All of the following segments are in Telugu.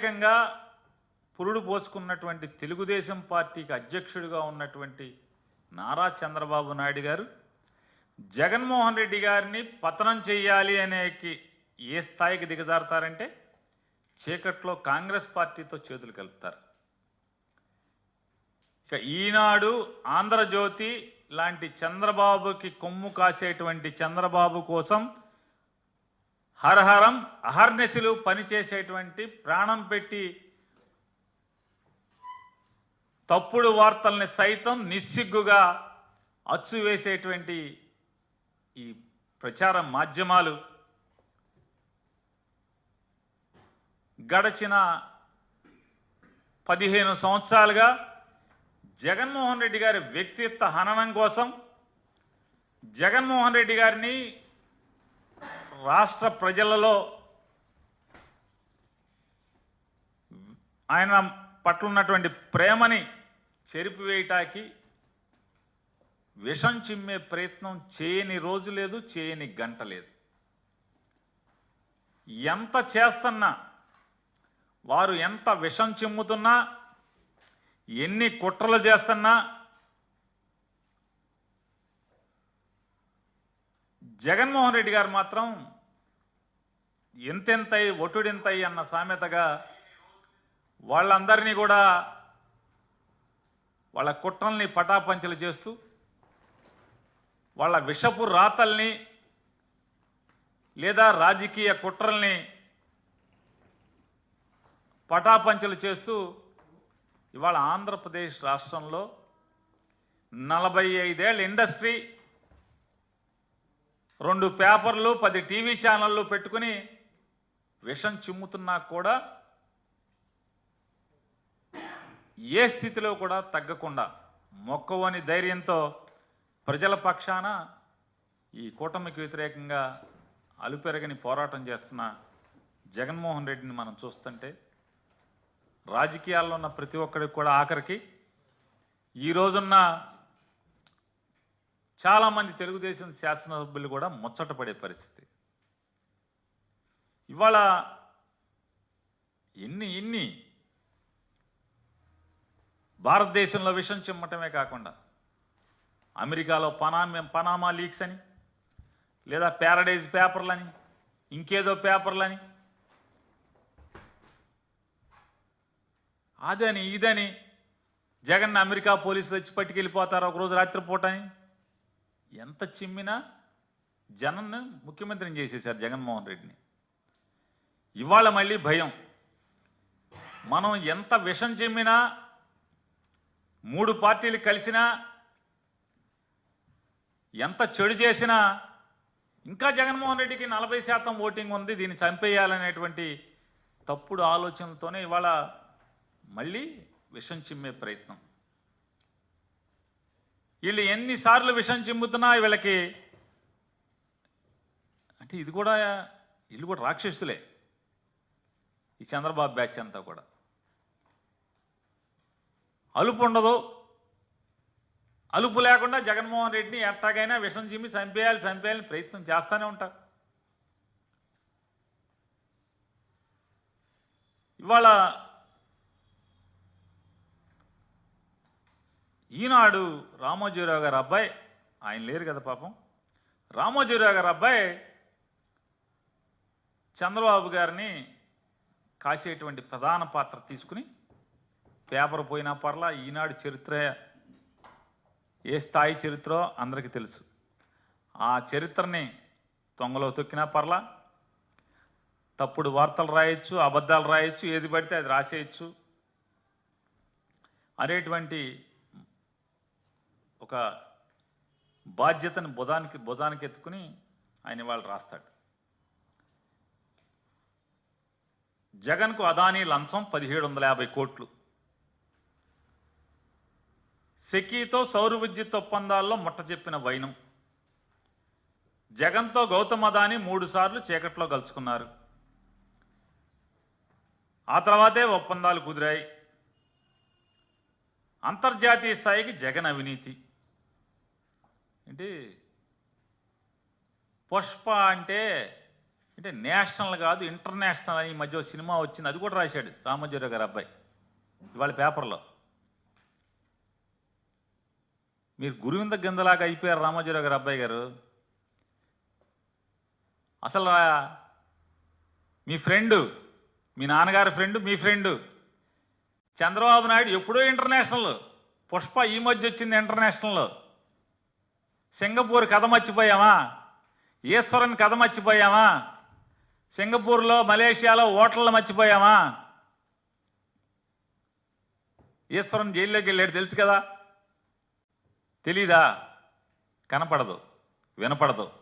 ప్రత్యేకంగా పురుడు పోసుకున్నటువంటి తెలుగుదేశం పార్టీకి అధ్యక్షుడిగా ఉన్నటువంటి నారా చంద్రబాబు నాయుడు గారు జగన్మోహన్ రెడ్డి గారిని పతనం చేయాలి అనేకి ఏ స్థాయికి దిగజారుతారంటే చీకట్లో కాంగ్రెస్ పార్టీతో చేతులు కలుపుతారు. ఇక ఈనాడు ఆంధ్రజ్యోతి లాంటి చంద్రబాబుకి కొమ్ము కాసేటువంటి చంద్రబాబు కోసం హరహరం అహర్నిశలు పనిచేసేటువంటి ప్రాణం పెట్టి తప్పుడు వార్తల్ని సైతం నిస్సిగ్గుగా అచ్చువేసేటువంటి ఈ ప్రచార మాధ్యమాలు గడచిన పదిహేను సంవత్సరాలుగా జగన్మోహన్ రెడ్డి గారి వ్యక్తిత్వ హననం కోసం జగన్మోహన్ రెడ్డి గారిని రాష్ట్ర ప్రజలలో ఆయన పట్ల ఉన్నటువంటి ప్రేమని చెరిపివేయటానికి విషం చిమ్మే ప్రయత్నం చేయని రోజు లేదు చేయని గంట లేదు. ఎంత చేస్తున్నా వారు ఎంత విషం చిమ్ముతున్నా ఎన్ని కుట్రలు చేస్తున్నా జగన్మోహన్ రెడ్డి గారు మాత్రం ఎంతెంతై ఒటుడింతై అన్న సామెతగా వాళ్ళందరినీ కూడా వాళ్ళ కుట్రల్ని పటాపంచలు చేస్తూ వాళ్ళ విషపు రాతల్ని లేదా రాజకీయ కుట్రల్ని పటాపంచలు చేస్తూ ఇవాళ ఆంధ్రప్రదేశ్ రాష్ట్రంలో నలభై ఐదేళ్ళ ఇండస్ట్రీ రెండు పేపర్లు పది టీవీ ఛానళ్ళు పెట్టుకుని విషం చిమ్ముతున్నా కూడా ఏ స్థితిలో కూడా తగ్గకుండా మొక్కవని ధైర్యంతో ప్రజల పక్షాన ఈ కూటమికి వ్యతిరేకంగా అలుపెరగని పోరాటం చేస్తున్న జగన్మోహన్ రెడ్డిని మనం చూస్తుంటే రాజకీయాల్లో ఉన్న ప్రతి ఒక్కరికి కూడా ఆఖరికి ఈ రోజున్న చాలామంది తెలుగుదేశం శాసనసభ్యులు కూడా ముచ్చటపడే పరిస్థితి. ఇవాళ ఎన్ని ఎన్ని భారతదేశంలో విషం చిమ్మటమే కాకుండా అమెరికాలో పనామా పనామా లీక్స్ అని లేదా ప్యారడైజ్ పేపర్లని ఇంకేదో పేపర్లని అదని ఇదని జగన్ అమెరికా పోలీసులు వచ్చి పట్టుకెళ్ళిపోతారు ఒకరోజు రాత్రిపూట అని ఎంత చిమ్మినా జనన్ని ముఖ్యమంత్రిని చేసేశారు జగన్మోహన్ రెడ్డిని. ఇవాళ మళ్ళీ భయం. మనం ఎంత విషం చిమ్మినా మూడు పార్టీలు కలిసినా ఎంత చెడు చేసినా ఇంకా జగన్మోహన్ రెడ్డికి నలభై శాతం ఓటింగ్ ఉంది దీన్ని చంపేయాలనేటువంటి తప్పుడు ఆలోచనలతోనే ఇవాళ మళ్ళీ విషం చిమ్మే ప్రయత్నం. వీళ్ళు ఎన్నిసార్లు విషం చిమ్ముతున్నా వీళ్ళకి అంటే ఇది కూడా వీళ్ళు కూడా రాక్షసులే. ఈ చంద్రబాబు బ్యాచ్ అంతా కూడా. అలుపు ఉండదు. అలుపు లేకుండా జగన్మోహన్ రెడ్డిని ఎట్టాగైనా విషం చిమ్మి చంపేయాలి చంపేయాలని ప్రయత్నం చేస్తూనే ఉంటారు. ఇవాళ ఈనాడు రామోజీరావు గారు అబ్బాయి. ఆయన లేరు కదా పాపం. రామోజీరావు గారు అబ్బాయి చంద్రబాబు గారిని కాసేటువంటి ప్రధాన పాత్ర తీసుకుని పేపర్ పోయినా పర్లా ఈనాడు చరిత్ర ఏ స్థాయి చరిత్రో అందరికీ తెలుసు. ఆ చరిత్రని తొంగలో తొక్కినా పర్లా తప్పుడు వార్తలు రాయొచ్చు అబద్ధాలు రాయొచ్చు ఏది పడితే అది రాసేయచ్చు అనేటువంటి ఒక బాధ్యతను బుధానికి బుధానికి ఎత్తుకుని ఆయన వాళ్ళు రాస్తాడు. జగన్కు అదానీ లంచం పదిహేడు వందల యాభై కోట్లు. సెకీతో సౌర విద్యుత్ ఒప్పందాల్లో ముట్ట చెప్పిన వైనం. జగన్తో గౌతమ్ అదాని మూడుసార్లు చీకట్లో కలుసుకున్నారు. ఆ తర్వాతే ఒప్పందాలు కుదిరాయి. అంతర్జాతీయ స్థాయికి జగన్ అవినీతి. ఏంటి? పుష్ప అంటే అంటే నేషనల్ కాదు ఇంటర్నేషనల్ అని ఈ మధ్య సినిమా వచ్చింది. అది కూడా రాశాడు రామోజీరావు గారు అబ్బాయి ఇవాళ పేపర్లో. మీరు గురువింద గిందలాగా అయిపోయారు రామోజీరావు గారు అబ్బాయి గారు. అసలు మీ ఫ్రెండ్ మీ నాన్నగారి ఫ్రెండ్ మీ ఫ్రెండ్ చంద్రబాబు నాయుడు ఎప్పుడో ఇంటర్నేషనల్ పుష్ప ఈ మధ్య వచ్చింది ఇంటర్నేషనల్. సింగపూర్ కథ మర్చిపోయామా? ఈశ్వరన్ కథ మర్చిపోయామా? సింగపూర్లో మలేషియాలో ఓటర్లు మర్చిపోయామా? ఈశ్వరన్ జైల్లోకి వెళ్ళాడు తెలుసు కదా? తెలీదా? కనపడదు వినపడదు.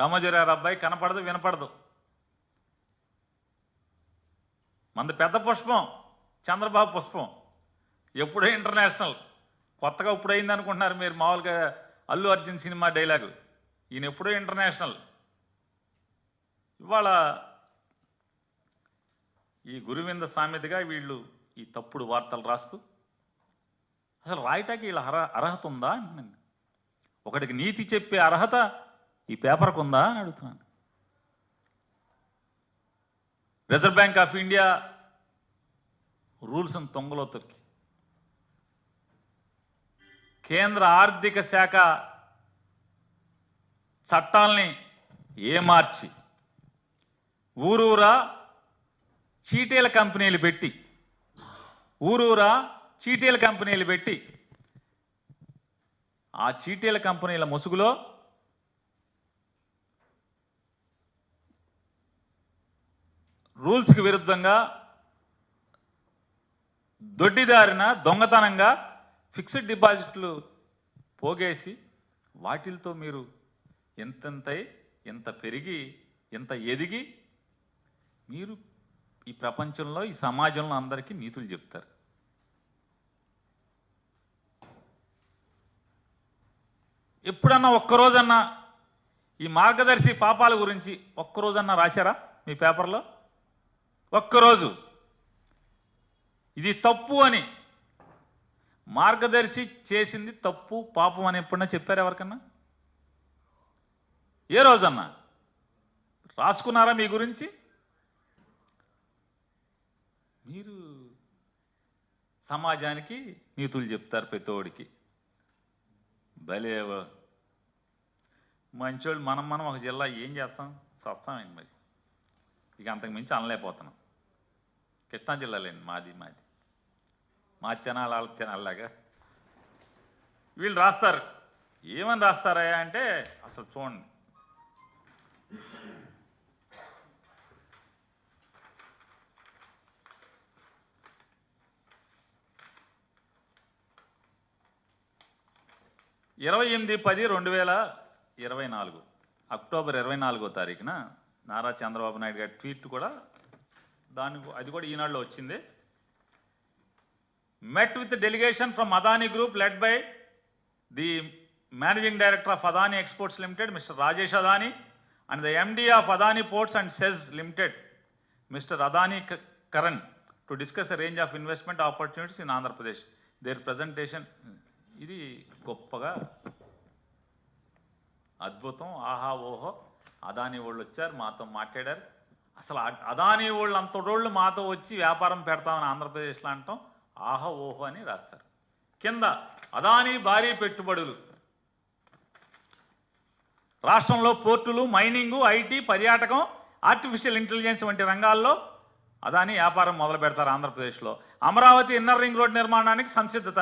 రామోజీరావు అబ్బాయి కనపడదు వినపడదు. మంది పెద్ద పుష్పం చంద్రబాబు పుష్పం. ఎప్పుడో ఇంటర్నేషనల్. కొత్తగా ఇప్పుడు అయింది అనుకుంటున్నారు మీరు మామూలుగా అల్లు అర్జున్ సినిమా డైలాగు. ఈయన ఎప్పుడో ఇంటర్నేషనల్. ఇవాళ ఈ గురువింద సామెతగా వీళ్ళు ఈ తప్పుడు వార్తలు రాస్తూ అసలు రాయటానికి వీళ్ళ అర్హ అర్హత ఉందా అంటున్నాను. ఒకటికి నీతి చెప్పే అర్హత ఈ పేపర్కు ఉందా అని అడుగుతున్నాను. Reserve Bank of India rules తొంగలో తొక్కి కేంద్ర ఆర్థిక శాఖ చట్టాల్ని ఏమార్చి ఊరూరా చీటీల కంపెనీలు పెట్టి ఊరూరా చీటీల కంపెనీలు పెట్టి ఆ చీటీల కంపెనీల ముసుగులో రూల్స్కి విరుద్ధంగా దొడ్డిదారిన దొంగతనంగా ఫిక్స్డ్ డిపాజిట్లు పోగేసి వాటిలతో మీరు ఎంతెంతై ఎంత పెరిగి ఎంత ఎదిగి మీరు ఈ ప్రపంచంలో ఈ సమాజంలో అందరికీ నీతులు చెప్తారు. ఎప్పుడన్నా ఒక్కరోజన్నా ఈ మార్గదర్శి పాపాల గురించి ఒక్కరోజన్నా రాశారా మీ పేపర్లో? ఒక్కరోజు. ఇది తప్పు అని మార్గదర్శి చేసింది తప్పు పాపం అని ఎప్పుడన్నా చెప్పారు ఎవరికన్నా? ఏ రోజన్నా? రాసుకున్నారా మీ గురించి? మీరు సమాజానికి నీతులు చెప్తారు ప్రతోడికి భలే మంచోళ్ళు మనం మనం ఒక జిల్లా ఏం చేస్తాం? సస్తామేంటి మరి. ఇక అంతకు మించి అనలేకపోతున్నాం. కృష్ణా జిల్లాలేండి మాది మాది. మా తినాలి వాళ్ళ వీళ్ళు రాస్తారు. ఏమని రాస్తారయ్యా అంటే అసలు చూడండి. ఇరవై ఎనిమిది పది రెండు వేల ఇరవై నాలుగు. అక్టోబర్ ఇరవై నాలుగో తారీఖున నారా చంద్రబాబు నాయుడు గారి ట్వీట్ కూడా దాని అది కూడా ఈనాడులో వచ్చింది. Met with the delegation from Adani Group led by the Managing Director of Adani Exports Limited, Mr. Rajesh Adani, and the MD of Adani Ports and SEZ Limited, Mr. Adani K- Karan, to discuss a range of investment opportunities in Andhra Pradesh. Their presentation, ఇది గొప్పగా అద్భుతం ఆహా ఓహో అదాని వాళ్ళు వచ్చారు మాతో మాట్లాడారు అసలు అ- అదాని వాళ్ళు అంతటోళ్ళు మాతో వచ్చి వ్యాపారం పెడతామని ఆంధ్రప్రదేశ్లో అంటాం ఆహా ఓహో అని రాస్తారు. కింద అదానీ భారీ పెట్టుబడులు. రాష్ట్రంలో పోర్టులు మైనింగు ఐటీ పర్యాటకం ఆర్టిఫిషియల్ ఇంటెలిజెన్స్ వంటి రంగాల్లో అదాని వ్యాపారం మొదలు పెడతారు ఆంధ్రప్రదేశ్లో. అమరావతి ఇన్నర్ రింగ్ రోడ్ నిర్మాణానికి సంసిద్ధత.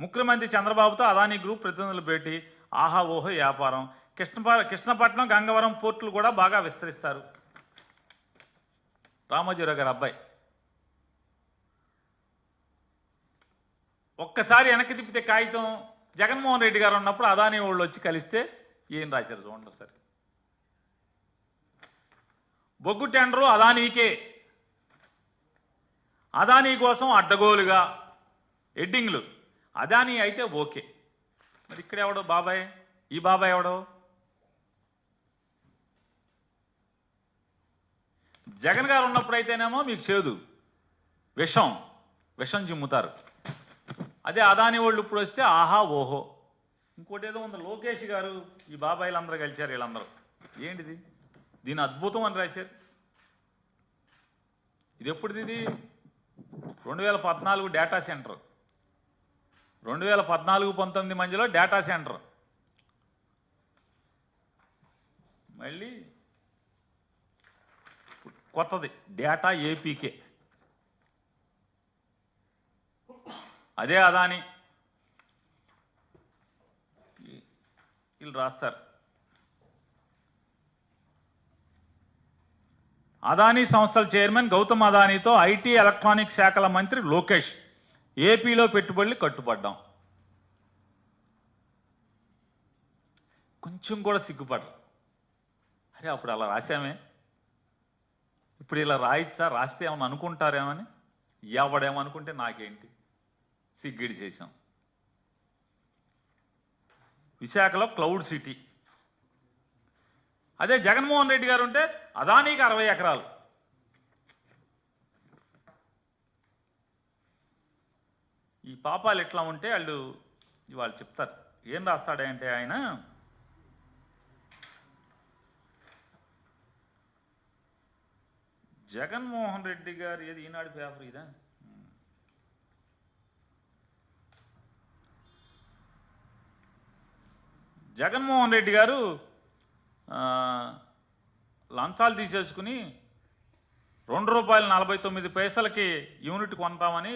ముఖ్యమంత్రి చంద్రబాబుతో అదాని గ్రూప్ ప్రతినిధులు భేటీ. ఆహా ఓహో వ్యాపారం. కృష్ణప కృష్ణపట్నం గంగవరం పోర్టులు కూడా బాగా విస్తరిస్తారు. రామోజీరావు గారు అబ్బాయి. ఒక్కసారి వెనక్కి తిప్పితే కాగితం జగన్మోహన్ రెడ్డి గారు ఉన్నప్పుడు అదాని వాళ్ళు వచ్చి కలిస్తే ఏం రాశారు చూడండి సరే బొగ్గు టెండరు అదానీకే. అదానీ కోసం అడ్డగోలుగా ఎడ్డింగ్లు అదానీ అయితే ఓకే. మరి ఇక్కడ ఎవడో బాబాయ్? ఈ బాబాయ్ ఎవడో? జగన్ గారు ఉన్నప్పుడైతేనేమో మీకు చేదు. విషం. విషం చిమ్ముతారు. అదే అదాని వాళ్ళు ఇప్పుడు వస్తే ఆహా ఓహో. ఇంకోటి ఏదో ఉంది. లోకేష్ గారు ఈ బాబాయిలందరూ కలిశారు వీళ్ళందరూ. ఏంటిది? దీని అద్భుతం అని రాశారు. ఇది ఎప్పుడుది ఇది? రెండు వేల పద్నాలుగు డేటా సెంటర్ రెండు వేల పద్నాలుగు పంతొమ్మిది మధ్యలో డేటా సెంటర్ మళ్ళీ కొత్తది. డేటా ఏపీకే అదే అదాని. వీళ్ళు రాస్తారు. అదానీ సంస్థల చైర్మన్ గౌతమ్ అదానీతో ఐటీ ఎలక్ట్రానిక్ శాఖల మంత్రి లోకేష్ ఏపీలో పెట్టుబడులు కట్టుబడ్డాం. కొంచెం కూడా సిగ్గుపడరు అరే అప్పుడు అలా రాసామే ఇప్పుడు ఇలా రాయిచ్చా రాస్తే ఏమని అనుకుంటారేమని? ఎవడేమనుకుంటే నాకేంటి? సిగ్గిడి చేశాం. విశాఖలో క్లౌడ్ సిటీ. అదే జగన్మోహన్ రెడ్డి గారు ఉంటే అదానీకి అరవై ఎకరాలు. ఈ పాపాలు ఎట్లా ఉంటే వాళ్ళు ఇవాళ చెప్తారు. ఏం రాస్తాడంటే ఆయన? జగన్మోహన్ రెడ్డి గారు ఏది ఈనాడు పేపర్ ఇదా? జగన్మోహన్ రెడ్డి గారు లంచాలు తీసేసుకుని రెండు రూపాయల నలభై తొమ్మిది పైసలకి యూనిట్ కొంటామని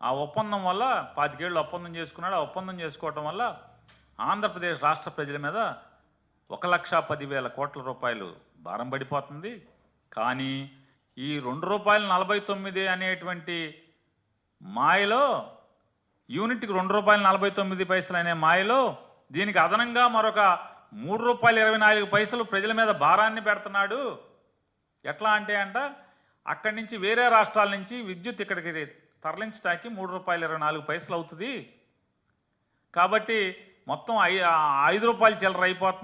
ఆ ఒప్పందం వల్ల పాతికేళ్ళు ఒప్పందం చేసుకున్నాడు. ఆ ఒప్పందం చేసుకోవటం వల్ల ఆంధ్రప్రదేశ్ రాష్ట్ర ప్రజల మీద ఒక లక్ష పదివేల కోట్ల రూపాయలు భారం పడిపోతుంది. కానీ ఈ రెండు రూపాయల నలభై తొమ్మిది అనేటువంటి మాయలో యూనిట్కి రెండు రూపాయల నలభై తొమ్మిది పైసలు అనే మాయలో దీనికి అదనంగా మరొక మూడు రూపాయలు ఇరవై నాలుగు పైసలు ప్రజల మీద భారాన్ని పెడుతున్నాడు. ఎట్లా అంటే అంట అక్కడి నుంచి వేరే రాష్ట్రాల నుంచి విద్యుత్ ఇక్కడికి తరలించడానికి మూడు రూపాయలు ఇరవై నాలుగు పైసలు అవుతుంది. కాబట్టి మొత్తం ఐ ఐదు రూపాయలు చిల్లర అయిపోతుంది.